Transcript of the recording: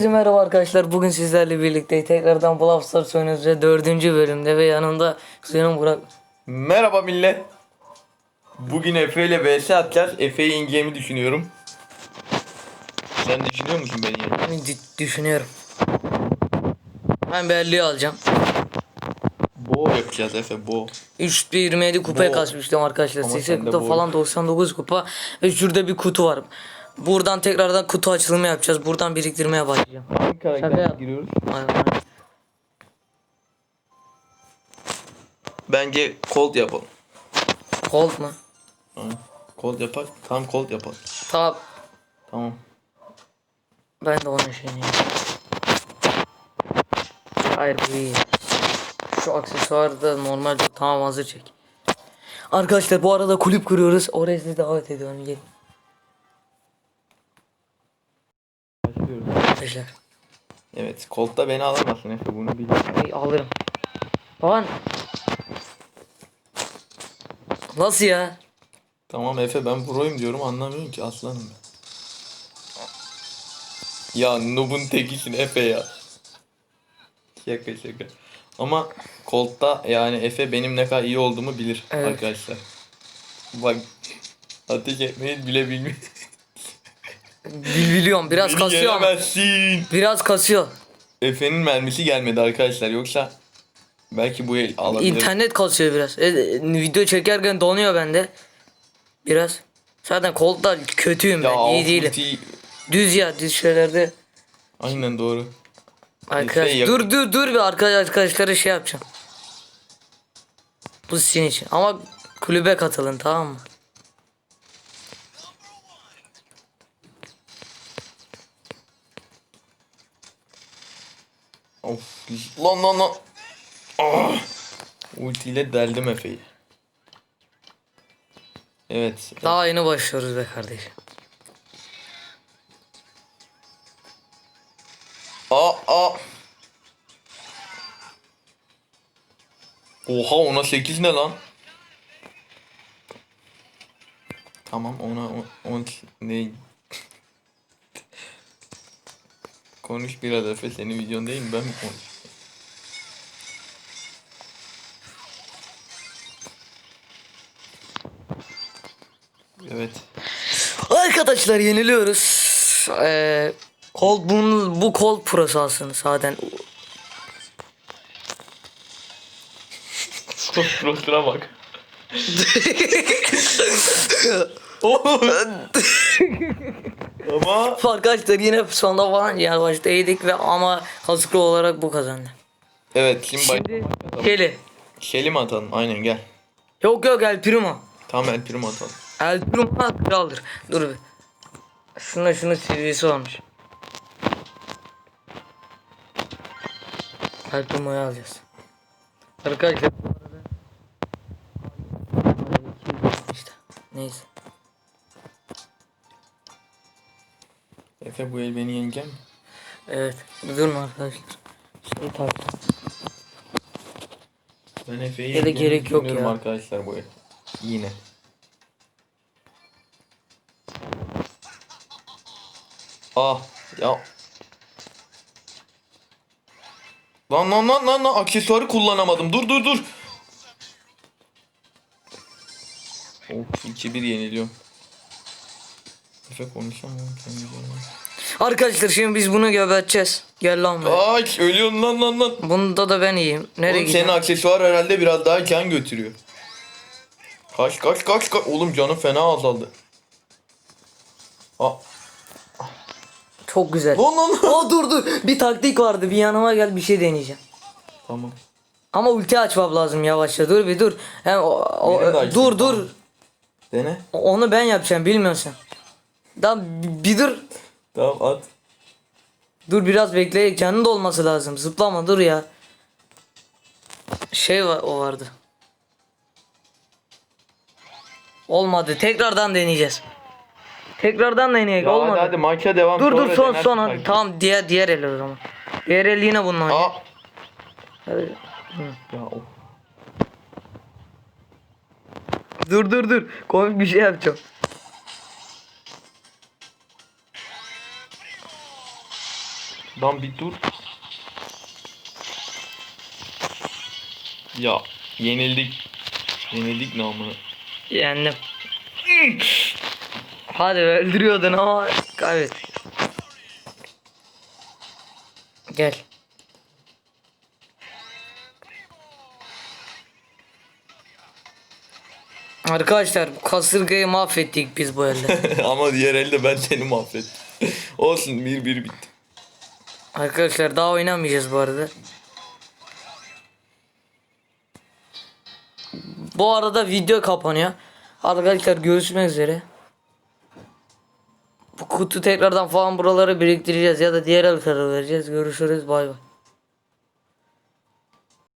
Herkese Merhaba arkadaşlar bugün sizlerle birlikte tekrardan Brawl Stars oynuyoruz ve dördüncü bölümde ve yanımda kuzenim Burak Merhaba millet. Bugün Efe ile vs atacağız. Efe'yi ingemi düşünüyorum. Sen düşünüyor musun beni yani? Düşünüyorum. Ben belli alacağım. Bo yapacağız Efe bo. 327 kupaya kasmıştım arkadaşlar. Ama 80 sende kupa falan 99 kupa ve şurada bir kutu var. Buradan tekrardan kutu açılımı yapacağız. Buradan biriktirmeye başlayacağım. Hangi Şaka yap. giriyoruz? Aynen. Bence Colt yapalım. Colt mu? Ha, Colt yapar. Tam Colt yapalım. Tamam. Tamam. Ben de onun şeyini yapayım. Hayır bu iyi. Şu aksesuarı da normal tamam hazır çek. Arkadaşlar bu arada kulüp kuruyoruz. Oraya sizi davet ediyorum. Gelin. Arkadaşlar. Evet. Colt'ta beni alamazsın Efe bunu bil. İyi, alırım. Baban. Nasıl ya? Tamam Efe ben proyum diyorum anlamıyorsun ki aslanım ben. Ya noob'un tekisin Efe ya. Şaka şaka. Ama Colt'ta yani Efe benim ne kadar iyi olduğumu bilir Evet. arkadaşlar. Bak ateş etmeyi bile bilmiyor. Bil biliyorum biraz Beni kasıyor ama. Biraz kasıyor. Efe'nin mermisi gelmedi arkadaşlar yoksa belki bu el alabilir. İnternet kasıyor biraz. E, e, video çekerken donuyor bende. Biraz. Zaten kolda kötüyüm ben. iyi değilim. ulti- Düz ya düz şeylerde. Aynen doğru. Arkadaş yap- dur dur dur bir arkadaş arkadaşlara şey yapacağım. Bu sizin için. Ama kulübe katılın tamam mı? Of lan lan lan. Ah. Ultiyle deldim Efe'yi. Evet. Daha yeni başlıyoruz be kardeşim. Aa aa. Oha ona 8 ne lan? Tamam ona 10 ne? Konuş biraz Efe senin videon değil mi ben mi konuş? Evet. Arkadaşlar yeniliyoruz. Ee, Colt bunun, bu Colt Pro'su aslında zaten. Prosuna bak. Ama Arkadaşlar yine sonda falan yavaşta yedik ve ama kaskı olarak bu kazandı. evet şimdi, Şimdi başlamak Kelly. Şeli mi atalım? Aynen gel. Yok yok El Primo. Tamam El Primo atalım. El Primo kraldır. Dur bir. Şuna şunun seviyesi olmuş. El Primo'yu alacağız. Arkadaşlar bu arada işte. Neyse. Efe bu el beni mi? Evet. Durun arkadaşlar. Şey taktım. Ben Efe'yi Ya da yeneceğimi gerek yok düşünüyorum ya. arkadaşlar bu el. Yine. Ah ya. Lan lan lan lan lan aksesuarı kullanamadım. Dur dur dur. Of 2-1 yeniliyorum. Efe konuşamıyorum kendi. Arkadaşlar şimdi biz bunu geberteceğiz. Gel lan be. Ay ölüyorsun lan lan lan. Bunda da ben iyiyim. Nereye Oğlum senin aksesuar herhalde biraz daha can götürüyor. Kaç kaç kaç kaç. Oğlum canım fena azaldı. Aa, Çok güzel. lan lan lan. Aa dur dur. Bir taktik vardı. Bir yanıma gel bir şey deneyeceğim. Tamam. Ama ulti açmam lazım yavaşça. Dur bir dur. Hem o, o- Benim de açtım, dur dur. Dene. Onu ben yapacağım bilmiyorsun. Bir, bir dur. Tamam at. Dur biraz bekle. Canın da olması lazım. Zıplama dur ya. Şey var o vardı. Olmadı. Tekrardan deneyeceğiz. Tekrardan deneyek. Ya Olmadı. hadi hadi maça devam. dur dur son son hadi. Tamam diğer diğer el o zaman. Diğer el yine bununla. Aa. Hadi. Ya of. Dur dur dur. Komik bir şey yapacağım. Lan bir dur. Ya yenildik. Yenildik namına. Yendim. Hadi öldürüyordun ama kaybet. Gel. Arkadaşlar bu kasırgayı mahvettik biz bu elde. Ama diğer elde ben seni mahvettim. Olsun bir bir bitti. Arkadaşlar daha oynamayacağız bu arada. Bu arada video kapanıyor. Arkadaşlar görüşmek üzere. Bu kutu tekrardan falan buraları biriktireceğiz ya da diğer haritalara vereceğiz. Görüşürüz bay bay.